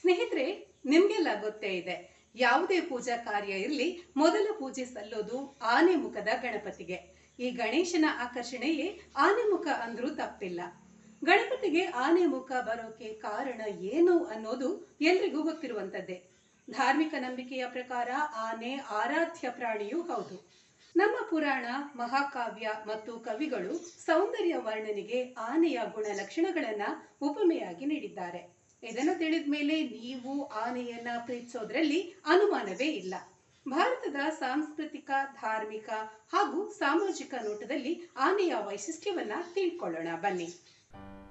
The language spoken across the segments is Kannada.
ಸ್ನೇಹಿತರೆ, ನಿಮ್ಗೆಲ್ಲ ಗೊತ್ತೇ ಇದೆ. ಯಾವುದೇ ಪೂಜಾ ಕಾರ್ಯ ಇರಲಿ, ಮೊದಲ ಪೂಜೆ ಸಲ್ಲೋದು ಆನೆ ಮುಖದ ಗಣಪತಿಗೆ. ಈ ಗಣೇಶನ ಆಕರ್ಷಣೆಯೇ ಆನೆ ಮುಖ ಅಂದ್ರೂ ತಪ್ಪಿಲ್ಲ. ಗಣಪತಿಗೆ ಆನೆ ಮುಖ ಬರೋಕೆ ಕಾರಣ ಏನು ಅನ್ನೋದು ಎಲ್ರಿಗೂ ಗೊತ್ತಿರುವಂತದ್ದೇ. ಧಾರ್ಮಿಕ ನಂಬಿಕೆಯ ಪ್ರಕಾರ ಆನೆ ಆರಾಧ್ಯ ಪ್ರಾಣಿಯೂ ಹೌದು. ನಮ್ಮ ಪುರಾಣ, ಮಹಾಕಾವ್ಯ ಮತ್ತು ಕವಿಗಳು ಸೌಂದರ್ಯ ವರ್ಣನೆಗೆ ಆನೆಯ ಗುಣಲಕ್ಷಣಗಳನ್ನ ಉಪಮೆಯಾಗಿ ನೀಡಿದ್ದಾರೆ. ಇದನ್ನು ತಿಳಿದ ಮೇಲೆ ನೀವು ಆನೆಯನ್ನ ಪ್ರೀತಿಸೋದ್ರಲ್ಲಿ ಅನುಮಾನವೇ ಇಲ್ಲ. ಭಾರತದ ಸಾಂಸ್ಕೃತಿಕ, ಧಾರ್ಮಿಕ ಹಾಗೂ ಸಾಮಾಜಿಕ ನೋಟದಲ್ಲಿ ಆನೆಯ ವೈಶಿಷ್ಟ್ಯವನ್ನ ತಿಳ್ಕೊಳ್ಳೋಣ, ಬನ್ನಿ.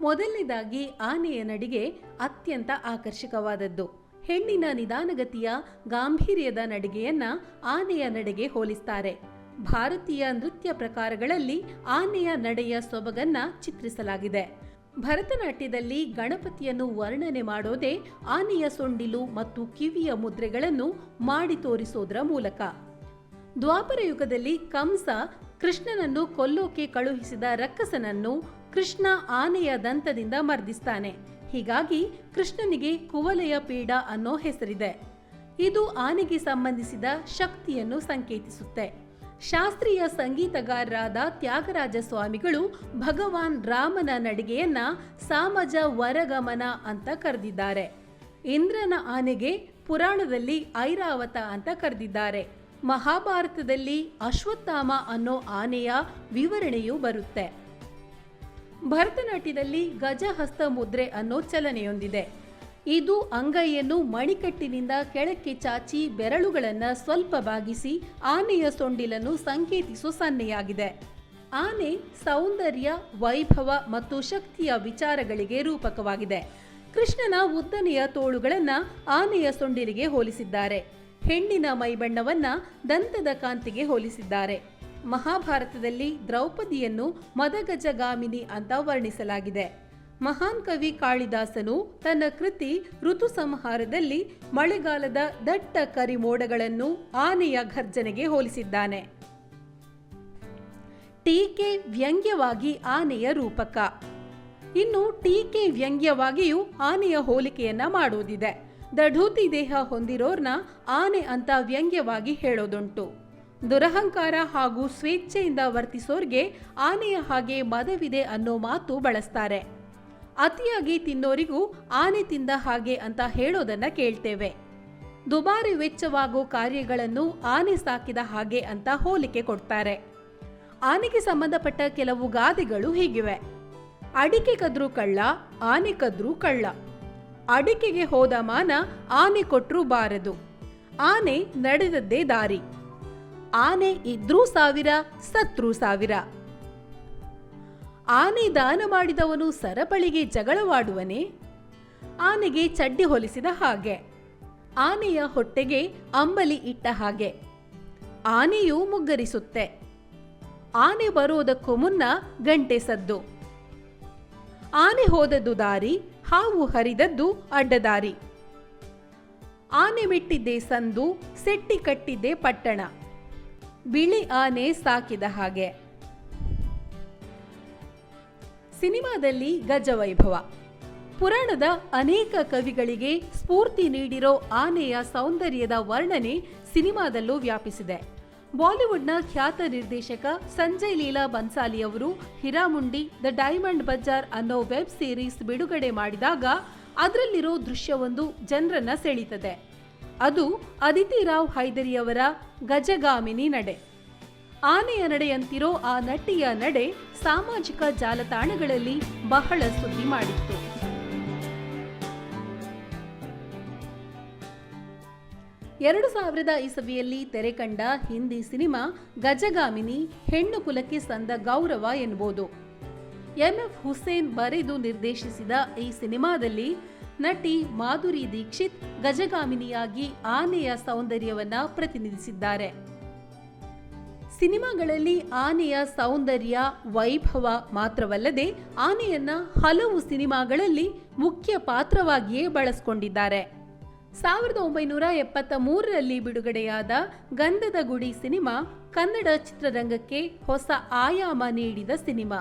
ಮೊದಲನೇದಾಗಿ ಆನೆಯ ನಡಿಗೆ ಅತ್ಯಂತ ಆಕರ್ಷಕವಾದದ್ದು. ಹೆಣ್ಣಿನ ನಿಧಾನಗತಿಯ ಗಾಂಭೀರ್ಯದ ನಡಿಗೆಯನ್ನ ಆನೆಯ ನಡೆಗೆ ಹೋಲಿಸ್ತಾರೆ. ಭಾರತೀಯ ನೃತ್ಯ ಪ್ರಕಾರಗಳಲ್ಲಿ ಆನೆಯ ನಡೆಯ ಸೊಬಗನ್ನ ಚಿತ್ರಿಸಲಾಗಿದೆ. ಭರತನಾಟ್ಯದಲ್ಲಿ ಗಣಪತಿಯನ್ನು ವರ್ಣನೆ ಮಾಡೋದೇ ಆನೆಯ ಸೊಂಡಿಲು ಮತ್ತು ಕಿವಿಯ ಮುದ್ರೆಗಳನ್ನು ಮಾಡಿ ತೋರಿಸೋದ್ರ ಮೂಲಕ. ದ್ವಾಪರ ಯುಗದಲ್ಲಿ ಕಂಸ ಕೃಷ್ಣನನ್ನು ಕೊಲ್ಲೋಕೆ ಕಳುಹಿಸಿದ ರಕ್ಕಸನನ್ನು ಕೃಷ್ಣ ಆನೆಯ ದಂತದಿಂದ ಮರ್ದಿಸ್ತಾನೆ. ಹೀಗಾಗಿ ಕೃಷ್ಣನಿಗೆ ಕುವಲೆಯ ಪೀಡ ಅನ್ನೋ ಹೆಸರಿದೆ. ಇದು ಆನೆಗೆ ಸಂಬಂಧಿಸಿದ ಶಕ್ತಿಯನ್ನು ಸಂಕೇತಿಸುತ್ತೆ. ಶಾಸ್ತ್ರೀಯ ಸಂಗೀತಗಾರರಾದ ತ್ಯಾಗರಾಜ ಸ್ವಾಮಿಗಳು ಭಗವಾನ್ ರಾಮನ ನಡಿಗೆಯನ್ನ ಸಾಮಜ ವರಗಮನ ಅಂತ ಕರೆದಿದ್ದಾರೆ. ಇಂದ್ರನ ಆನೆಗೆ ಪುರಾಣದಲ್ಲಿ ಐರಾವತ ಅಂತ ಕರೆದಿದ್ದಾರೆ. ಮಹಾಭಾರತದಲ್ಲಿ ಅಶ್ವತ್ಥಾಮ ಅನ್ನೋ ಆನೆಯ ವಿವರಣೆಯೂ ಬರುತ್ತೆ. ಭರತನಾಟ್ಯದಲ್ಲಿ ಗಜಹಸ್ತ ಮುದ್ರೆ ಅನ್ನೋ ಚಲನೆಯೊಂದಿದೆ. ಇದು ಅಂಗೈಯನ್ನು ಮಣಿಕಟ್ಟಿನಿಂದ ಕೆಳಕ್ಕೆ ಚಾಚಿ ಬೆರಳುಗಳನ್ನು ಸ್ವಲ್ಪ ಬಾಗಿಸಿ ಆನೆಯ ಸೊಂಡಿಲನ್ನು ಸಂಕೇತಿಸುವ ಸನ್ನೆಯಾಗಿದೆ. ಆನೆ ಸೌಂದರ್ಯ, ವೈಭವ ಮತ್ತು ಶಕ್ತಿಯ ವಿಚಾರಗಳಿಗೆ ರೂಪಕವಾಗಿದೆ. ಕೃಷ್ಣನ ಉದ್ದನೆಯ ತೋಳುಗಳನ್ನು ಆನೆಯ ಸೊಂಡಿಲಿಗೆ ಹೋಲಿಸಿದ್ದಾರೆ. ಹೆಣ್ಣಿನ ಮೈಬಣ್ಣವನ್ನ ದಂತದ ಕಾಂತಿಗೆ ಹೋಲಿಸಿದ್ದಾರೆ. ಮಹಾಭಾರತದಲ್ಲಿ ದ್ರೌಪದಿಯನ್ನು ಮದಗಜಗಾಮಿನಿ ಅಂತ ವರ್ಣಿಸಲಾಗಿದೆ. ಮಹಾನ್ ಕವಿ ಕಾಳಿದಾಸನು ತನ್ನ ಕೃತಿ ಋತು ಸಂಹಾರದಲ್ಲಿ ಮಳೆಗಾಲದ ದಟ್ಟ ಕರಿಮೋಡಗಳನ್ನು ಆನೆಯ ಘರ್ಜನೆಗೆ ಹೋಲಿಸಿದ್ದಾನೆ. ಟೀಕೆ ವ್ಯಂಗ್ಯವಾಗಿ ಆನೆಯ ರೂಪಕ. ಇನ್ನು ಟೀಕೆ ವ್ಯಂಗ್ಯವಾಗಿಯೂ ಆನೆಯ ಹೋಲಿಕೆಯನ್ನ ಮಾಡುವುದಿದೆ ದಢೂತಿ ದೇಹ ಹೊಂದಿರೋರ್ನ ಆನೆ ಅಂತ ವ್ಯಂಗ್ಯವಾಗಿ ಹೇಳೋದುಂಟು. ದುರಹಂಕಾರ ಹಾಗೂ ಸ್ವೇಚ್ಛೆಯಿಂದ ವರ್ತಿಸೋರ್ಗೆ ಆನೆಯ ಹಾಗೆ ಮದವಿದೆ ಅನ್ನೋ ಮಾತು ಬಳಸ್ತಾರೆ. ಅತಿಯಾಗಿ ತಿನ್ನೋರಿಗೂ ಆನೆ ತಿಂದ ಹಾಗೆ ಅಂತ ಹೇಳೋದನ್ನ ಕೇಳ್ತೇವೆ. ದುಬಾರಿ ವೆಚ್ಚವಾಗೋ ಕಾರ್ಯಗಳನ್ನು ಆನೆ ಸಾಕಿದ ಹಾಗೆ ಅಂತ ಹೋಲಿಕೆ ಕೊಡ್ತಾರೆ. ಆನೆಗೆ ಸಂಬಂಧಪಟ್ಟ ಕೆಲವು ಗಾದೆಗಳು ಹೀಗಿವೆ. ಅಡಿಕೆ ಕದ್ರು ಕಳ್ಳ, ಆನೆ ಕದ್ರು ಕಳ್ಳ. ಅಡಿಕೆಗೆ ಹೋದ ಮಾನ ಆನೆ ಕೊಟ್ಟರೂ ಬಾರದು. ಆನೆ ನಡೆದದ್ದೇ ದಾರಿ. ಆನೆ ಇದ್ರೂ ಸಾವಿರ, ಸತ್ರೂ ಸಾವಿರ. ಆನೆ ದಾನ ಮಾಡಿದವನು ಸರಪಳಿಗೆ ಜಗಳವಾಡುವನೇ? ಆನೆಗೆ ಚಡ್ಡಿ ಹೊಲಿಸಿದ ಹಾಗೆ. ಆನೆಯ ಹೊಟ್ಟೆಗೆ ಅಂಬಲಿ ಇಟ್ಟ ಹಾಗೆ. ಆನೆಯು ಮುಗ್ಗರಿಸುತ್ತೆ. ಆನೆ ಬರೋದಕ್ಕೂ ಮುನ್ನ ಗಂಟೆ ಸದ್ದು. ಆನೆ ಹೋದದ್ದು ದಾರಿ, ಹಾವು ಹರಿದದ್ದು ಅಡ್ಡದಾರಿ. ಆನೆ ಬಿಟ್ಟಿದ್ದೆ ಸಂದು, ಸೆಟ್ಟಿ ಕಟ್ಟಿದ್ದೆ ಪಟ್ಟಣ. ಬಿಳಿ ಆನೆ ಸಾಕಿದ ಹಾಗೆ. ಸಿನಿಮಾದಲ್ಲಿ ಗಜವೈಭವ. ಪುರಾಣದ ಅನೇಕ ಕವಿಗಳಿಗೆ ಸ್ಫೂರ್ತಿ ನೀಡಿರೋ ಆನೆಯ ಸೌಂದರ್ಯದ ವರ್ಣನೆ ಸಿನಿಮಾದಲ್ಲೂ ವ್ಯಾಪಿಸಿದೆ. ಬಾಲಿವುಡ್ನ ಖ್ಯಾತ ನಿರ್ದೇಶಕ ಸಂಜಯ್ ಲೀಲಾ ಬನ್ಸಾಲಿ ಅವರು ಹಿರಾಮುಂಡಿ, ದ ಡೈಮಂಡ್ ಬಜಾರ್ ಅನ್ನೋ ವೆಬ್ ಸೀರೀಸ್ ಬಿಡುಗಡೆ ಮಾಡಿದಾಗ ಅದರಲ್ಲಿರೋ ದೃಶ್ಯವೊಂದು ಜನರನ್ನ ಸೆಳೀತದೆ. ಅದು ಅದಿತಿ ರಾವ್ ಹೈದರಿಯವರ ಗಜಗಾಮಿನಿ ನಡೆ. ಆನೆಯ ನಡೆಯಂತಿರೋ ಆ ನಟಿಯ ನಡೆ ಸಾಮಾಜಿಕ ಜಾಲತಾಣಗಳಲ್ಲಿ ಬಹಳ ಸುದ್ದಿ ಮಾಡಿತ್ತು. ಎರಡು ಸಾವಿರದ ಇಸವಿಯಲ್ಲಿ ತೆರೆಕಂಡ ಹಿಂದಿ ಸಿನಿಮಾ ಗಜಗಾಮಿನಿ ಹೆಣ್ಣು ಕುಲಕ್ಕೆ ಸಂದ ಗೌರವ ಎನ್ಬೋದು. ಎಂಎಫ್ ಹುಸೇನ್ ಬರೆದು ನಿರ್ದೇಶಿಸಿದ ಈ ಸಿನಿಮಾದಲ್ಲಿ ನಟಿ ಮಾಧುರಿ ದೀಕ್ಷಿತ್ ಗಜಗಾಮಿನಿಯಾಗಿ ಆನೆಯ ಸೌಂದರ್ಯವನ್ನ ಪ್ರತಿನಿಧಿಸಿದ್ದಾರೆ. ಸಿನಿಮಾಗಳಲ್ಲಿ ಆನೆಯ ಸೌಂದರ್ಯ, ವೈಭವ ಮಾತ್ರವಲ್ಲದೆ ಆನೆಯನ್ನ ಹಲವು ಸಿನಿಮಾಗಳಲ್ಲಿ ಮುಖ್ಯ ಪಾತ್ರವಾಗಿಯೇ ಬಳಸಿಕೊಂಡಿದ್ದಾರೆ. ಸಾವಿರದ ಒಂಬೈನೂರ ಎಪ್ಪತ್ತ ಮೂರರಲ್ಲಿ ಬಿಡುಗಡೆಯಾದ ಗಂಧದ ಗುಡಿ ಸಿನಿಮಾ ಕನ್ನಡ ಚಿತ್ರರಂಗಕ್ಕೆ ಹೊಸ ಆಯಾಮ ನೀಡಿದ ಸಿನಿಮಾ.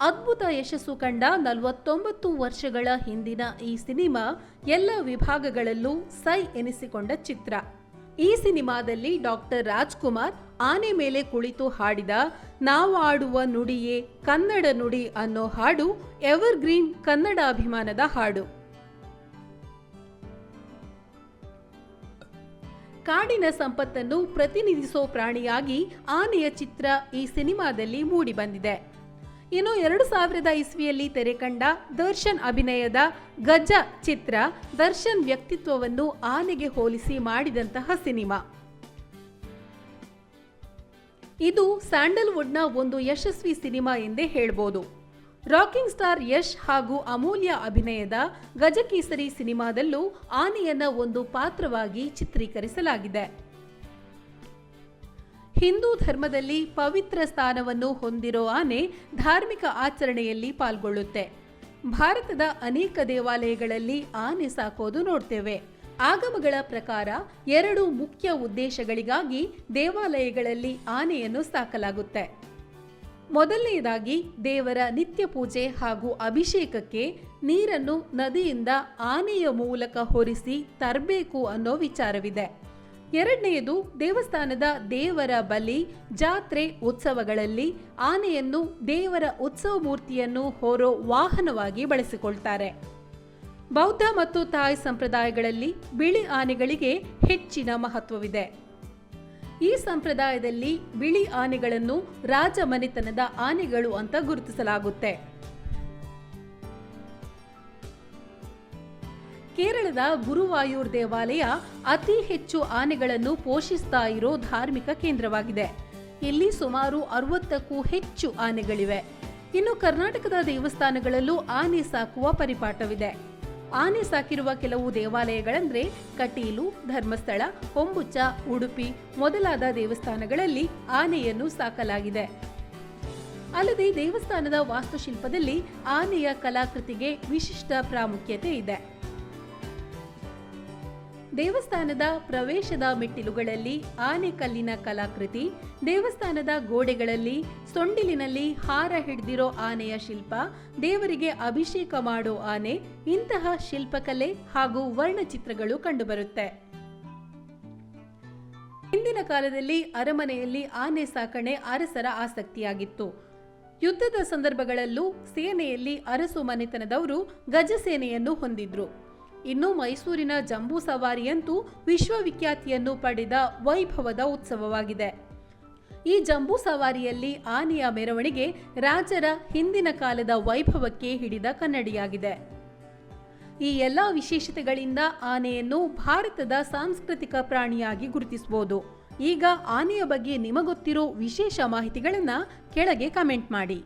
ಅದ್ಭುತ ಯಶಸ್ಸು ಕಂಡ ನಲವತ್ತೊಂಬತ್ತು ವರ್ಷಗಳ ಹಿಂದಿನ ಈ ಸಿನಿಮಾ ಎಲ್ಲ ವಿಭಾಗಗಳಲ್ಲೂ ಸೈ ಎನಿಸಿಕೊಂಡ ಚಿತ್ರ. ಈ ಸಿನಿಮಾದಲ್ಲಿ ಡಾಕ್ಟರ್ ರಾಜ್ಕುಮಾರ್ ಆನೆ ಮೇಲೆ ಕುಳಿತು ಹಾಡಿದ ನಾವು ಆಡುವ ನುಡಿಯೇ ಕನ್ನಡ ನುಡಿ ಅನ್ನೋ ಹಾಡು ಎವರ್ ಗ್ರೀನ್ ಕನ್ನಡ ಅಭಿಮಾನದ ಹಾಡು. ಕಾಡಿನ ಸಂಪತ್ತನ್ನು ಪ್ರತಿನಿಧಿಸೋ ಪ್ರಾಣಿಯಾಗಿ ಆನೆಯ ಚಿತ್ರ ಈ ಸಿನಿಮಾದಲ್ಲಿ ಮೂಡಿಬಂದಿದೆ ಇನ್ನು ಎರಡು ಸಾವಿರದ ಇಸ್ವಿಯಲ್ಲಿ ತೆರೆ ಕಂಡ ದರ್ಶನ್ ಅಭಿನಯದ ಗಜ ಚಿತ್ರ ದರ್ಶನ್ ವ್ಯಕ್ತಿತ್ವವನ್ನು ಆನೆಗೆ ಹೋಲಿಸಿ ಮಾಡಿದಂತಹ ಸಿನಿಮಾ. ಇದು ಸ್ಯಾಂಡಲ್ವುಡ್ನ ಒಂದು ಯಶಸ್ವಿ ಸಿನಿಮಾ ಎಂದೇ ಹೇಳ್ಬೋದು. ರಾಕಿಂಗ್ ಸ್ಟಾರ್ ಯಶ್ ಹಾಗೂ ಅಮೂಲ್ಯ ಅಭಿನಯದ ಗಜಕೇಸರಿ ಸಿನಿಮಾದಲ್ಲೂ ಆನೆಯನ್ನ ಒಂದು ಪಾತ್ರವಾಗಿ ಚಿತ್ರೀಕರಿಸಲಾಗಿದೆ. ಹಿಂದೂ ಧರ್ಮದಲ್ಲಿ ಪವಿತ್ರ ಸ್ಥಾನವನ್ನು ಹೊಂದಿರೋ ಆನೆ ಧಾರ್ಮಿಕ ಆಚರಣೆಯಲ್ಲಿ ಪಾಲ್ಗೊಳ್ಳುತ್ತೆ. ಭಾರತದ ಅನೇಕ ದೇವಾಲಯಗಳಲ್ಲಿ ಆನೆ ಸಾಕೋದು ನೋಡ್ತೇವೆ. ಆಗಮಗಳ ಪ್ರಕಾರ ಎರಡು ಮುಖ್ಯ ಉದ್ದೇಶಗಳಿಗಾಗಿ ದೇವಾಲಯಗಳಲ್ಲಿ ಆನೆಯನ್ನು ಸಾಕಲಾಗುತ್ತೆ. ಮೊದಲನೆಯದಾಗಿ ದೇವರ ನಿತ್ಯ ಪೂಜೆ ಹಾಗೂ ಅಭಿಷೇಕಕ್ಕೆ ನೀರನ್ನು ನದಿಯಿಂದ ಆನೆಯ ಮೂಲಕ ಹೊರಿಸಿ ತರಬೇಕು ಅನ್ನೋ ವಿಚಾರವಿದೆ. ಎರಡನೆಯದು ದೇವಸ್ಥಾನದ ದೇವರ ಬಲಿ, ಜಾತ್ರೆ ಉತ್ಸವಗಳಲ್ಲಿ ಆನೆಯನ್ನು ದೇವರ ಉತ್ಸವ ಮೂರ್ತಿಯನ್ನು ಹೊರೋ ವಾಹನವಾಗಿ ಬಳಸಿಕೊಳ್ತಾರೆ. ಬೌದ್ಧ ಮತ್ತು ಥಾಯ್ ಸಂಪ್ರದಾಯಗಳಲ್ಲಿ ಬಿಳಿ ಆನೆಗಳಿಗೆ ಹೆಚ್ಚಿನ ಮಹತ್ವವಿದೆ. ಈ ಸಂಪ್ರದಾಯದಲ್ಲಿ ಬಿಳಿ ಆನೆಗಳನ್ನು ರಾಜಮನೆತನದ ಆನೆಗಳು ಅಂತ ಗುರುತಿಸಲಾಗುತ್ತೆ. ಕೇರಳದ ಗುರುವಾಯೂರ್ ದೇವಾಲಯ ಅತಿ ಹೆಚ್ಚು ಆನೆಗಳನ್ನು ಪೋಷಿಸ್ತಾ ಇರೋ ಧಾರ್ಮಿಕ ಕೇಂದ್ರವಾಗಿದೆ. ಇಲ್ಲಿ ಸುಮಾರು ಅರವತ್ತಕ್ಕೂ ಹೆಚ್ಚು ಆನೆಗಳಿವೆ. ಇನ್ನು ಕರ್ನಾಟಕದ ದೇವಸ್ಥಾನಗಳಲ್ಲೂ ಆನೆ ಸಾಕುವ ಪರಿಪಾಠವಿದೆ. ಆನೆ ಸಾಕಿರುವ ಕೆಲವು ದೇವಾಲಯಗಳೆಂದರೆ ಕಟೀಲು, ಧರ್ಮಸ್ಥಳ ಹೊಂಬುಚ್ಚ ಉಡುಪಿ ಮೊದಲಾದ ದೇವಸ್ಥಾನಗಳಲ್ಲಿ ಆನೆಯನ್ನು ಸಾಕಲಾಗಿದೆ. ಅಲ್ಲದೆ ದೇವಸ್ಥಾನದ ವಾಸ್ತುಶಿಲ್ಪದಲ್ಲಿ ಆನೆಯ ಕಲಾಕೃತಿಗೆ ವಿಶಿಷ್ಟ ಪ್ರಾಮುಖ್ಯತೆ ಇದೆ. ದೇವಸ್ಥಾನದ ಪ್ರವೇಶದ ಮೆಟ್ಟಿಲುಗಳಲ್ಲಿ ಆನೆ ಕಲ್ಲಿನ ಕಲಾಕೃತಿ, ದೇವಸ್ಥಾನದ ಗೋಡೆಗಳಲ್ಲಿ ಸೊಂಡಿಲಿನಲ್ಲಿ ಹಾರ ಹಿಡಿದಿರೋ ಆನೆಯ ಶಿಲ್ಪ, ದೇವರಿಗೆ ಅಭಿಷೇಕ ಮಾಡೋ ಆನೆ, ಇಂತಹ ಶಿಲ್ಪಕಲೆ ಹಾಗೂ ವರ್ಣಚಿತ್ರಗಳು ಕಂಡುಬರುತ್ತೆ. ಹಿಂದಿನ ಕಾಲದಲ್ಲಿ ಅರಮನೆಯಲ್ಲಿ ಆನೆ ಸಾಕಣೆ ಅರಸರ ಆಸಕ್ತಿಯಾಗಿತ್ತು. ಯುದ್ಧದ ಸಂದರ್ಭಗಳಲ್ಲೂ ಸೇನೆಯಲ್ಲಿ ಅರಸು ಮನೆತನದವರು ಗಜಸೇನೆಯನ್ನು ಹೊಂದಿದ್ರು. ಇನ್ನು ಮೈಸೂರಿನ ಜಂಬೂ ಸವಾರಿಯಂತೂ ವಿಶ್ವವಿಖ್ಯಾತಿಯನ್ನು ಪಡೆದ ವೈಭವದ ಉತ್ಸವವಾಗಿದೆ. ಈ ಜಂಬೂ ಸವಾರಿಯಲ್ಲಿ ಆನೆಯ ಮೆರವಣಿಗೆ ರಾಜರ ಹಿಂದಿನ ಕಾಲದ ವೈಭವಕ್ಕೆ ಹಿಡಿದ ಕನ್ನಡಿಯಾಗಿದೆ. ಈ ಎಲ್ಲ ವಿಶೇಷತೆಗಳಿಂದ ಆನೆಯನ್ನು ಭಾರತದ ಸಾಂಸ್ಕೃತಿಕ ಪ್ರಾಣಿಯಾಗಿ ಗುರುತಿಸಬಹುದು ಈಗ ಆನೆಯ ಬಗ್ಗೆ ನಿಮಗೊತ್ತಿರೋ ವಿಶೇಷ ಮಾಹಿತಿಗಳನ್ನು ಕೆಳಗೆ ಕಮೆಂಟ್ ಮಾಡಿ.